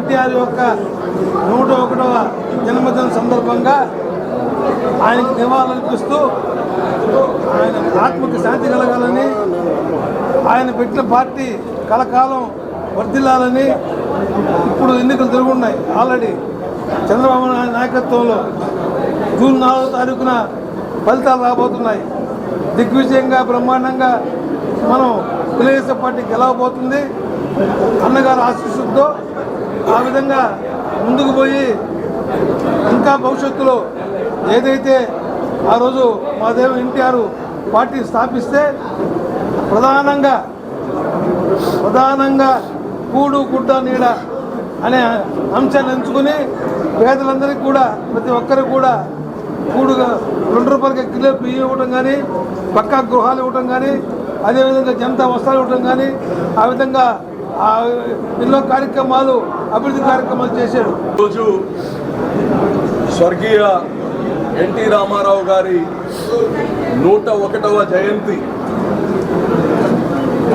ఎన్టీఆర్ యొక్క నూట ఒకటవ జన్మదిన సందర్భంగా ఆయనకు నివాళులర్పిస్తూ ఆయన ఆత్మకు శాంతి కలగాలని ఆయన పెట్టిన పార్టీ కలకాలం వర్ధిల్లాలని ఇప్పుడు ఎన్నికలు జరుగున్నాయి. ఆల్రెడీ చంద్రబాబు నాయుడు నాయకత్వంలో జూన్ నాలుగో తారీఖున ఫలితాలు రాబోతున్నాయి. దిగ్విజయంగా బ్రహ్మాండంగా మనం తెలుగుదేశం పార్టీ గెలవబోతుంది. అన్నగారు ఆశీస్సుతో ఆ విధంగా ముందుకు పోయి ఇంకా భవిష్యత్తులో ఏదైతే ఆ రోజు మా దేవ ఎన్టీఆర్ పార్టీ స్థాపిస్తే ప్రధానంగా ప్రధానంగా కూడు గుడ్డ నీడ అనే అంశాన్ని ఎంచుకుని పేదలందరికీ కూడా ప్రతి ఒక్కరికి కూడా కూడుగా రెండు రూపాయలకి కిలో బియ్యం ఇవ్వడం కానీ పక్కా గృహాలు ఇవ్వడం కానీ అదేవిధంగా జనతా వస్త్రాలు ఇవ్వడం కానీ ఆ విధంగా ఎన్నో కార్యక్రమాలు అభివృద్ధి కార్యక్రమాలు చేశారు రోజు స్వర్గీయ ఎన్టీ రామారావు గారి నూట ఒకటవ జయంతి.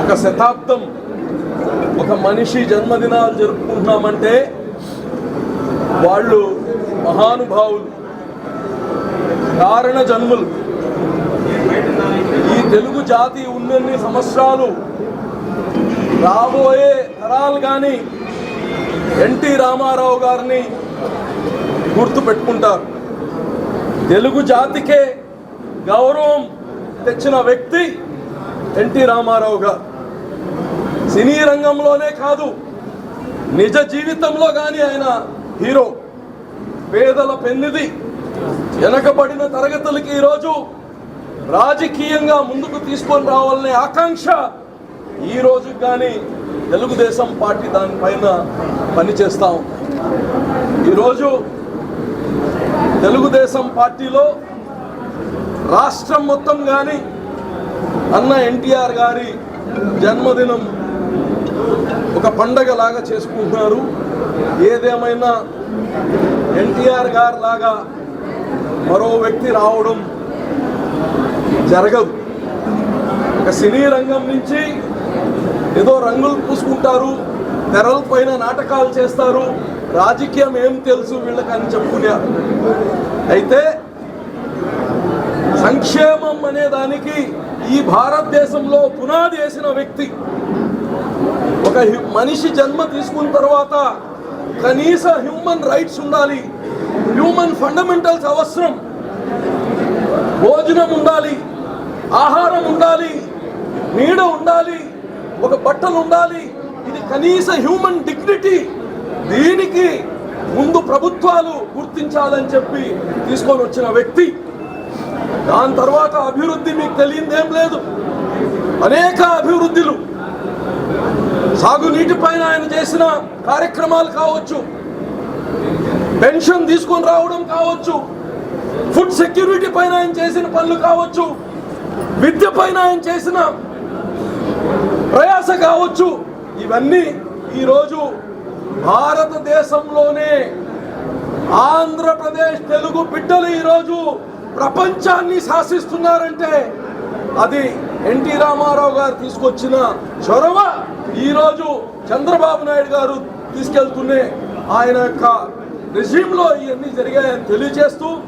ఒక శతాబ్దం ఒక మనిషి జన్మదినాలు జరుపుకుంటున్నామంటే వాళ్ళు మహానుభావులు కారణ జన్ములు. ఈ తెలుగు జాతి ఉన్నన్ని సంవత్సరాలు రాబోయే తరాలు కానీ ఎన్టీ రామారావు గారిని గుర్తు పెట్టుకుంటారు తెలుగు జాతికే గౌరవం తెచ్చిన వ్యక్తి ఎన్టీ రామారావు గారు. సినీ రంగంలోనే కాదు నిజ జీవితంలో కానీ ఆయన హీరో. పేదల పెన్నిది వెనకబడిన తరగతులకి ఈరోజు రాజకీయంగా ముందుకు తీసుకొని రావాలనే ఆకాంక్ష ఈ రోజు కానీ తెలుగుదేశం పార్టీ దానిపైన పనిచేస్తాం ఉంది. ఈరోజు తెలుగుదేశం పార్టీలో రాష్ట్రం మొత్తం కానీ అన్న ఎన్టీఆర్ గారి జన్మదినం ఒక పండగ లాగా చేసుకుంటున్నారు. ఏదేమైనా ఎన్టీఆర్ గారు లాగా మరో వ్యక్తి రావడం జరగదు. ఒక సినీ రంగం నుంచి ఏదో రంగులు పూసుకుంటారు తెరల పైన నాటకాలు చేస్తారు. రాజకీయం ఏం తెలుసు వీళ్ళకి అని చెప్పుకున్నారు అయితే సంక్షేమం అనే దానికి ఈ భారతదేశంలో పునాది వేసిన వ్యక్తి ఒక మనిషి జన్మ తీసుకున్న తర్వాత కనీస హ్యూమన్ రైట్స్ ఉండాలి హ్యూమన్ ఫండమెంటల్స్ అవసరం భోజనం ఉండాలి ఆహారం ఉండాలి నీడ ఉండాలి ఒక బట్టలు ఉండాలి. ఇది కనీస హ్యూమన్ డిగ్నిటీ దీనికి ముందు ప్రభుత్వాలు గుర్తించాలని చెప్పి తీసుకొని వచ్చిన వ్యక్తి. దాని తర్వాత అభివృద్ధి మీకు తెలియదేం లేదు. అనేక అభివృద్ధులు. సాగునీటి పైన ఆయన చేసిన కార్యక్రమాలు కావచ్చు. పెన్షన్ తీసుకొని రావడం కావచ్చు. ఫుడ్ సెక్యూరిటీ పైన ఆయన చేసిన పనులు కావచ్చు. విద్య పైన ఆయన చేసిన ప్రయాస కావచ్చు. ఇవన్నీ ఈరోజు భారతదేశంలోనే ఆంధ్రప్రదేశ్ తెలుగు బిడ్డలు ఈరోజు ప్రపంచాన్ని శాసిస్తున్నారంటే అది ఎన్టీ రామారావు గారు తీసుకొచ్చిన చొరవ. ఈరోజు చంద్రబాబు నాయుడు గారు తీసుకెళ్తూనే ఆయన యొక్క రెజ్యూమ్లో ఇవన్నీ జరిగాయని తెలియజేస్తూ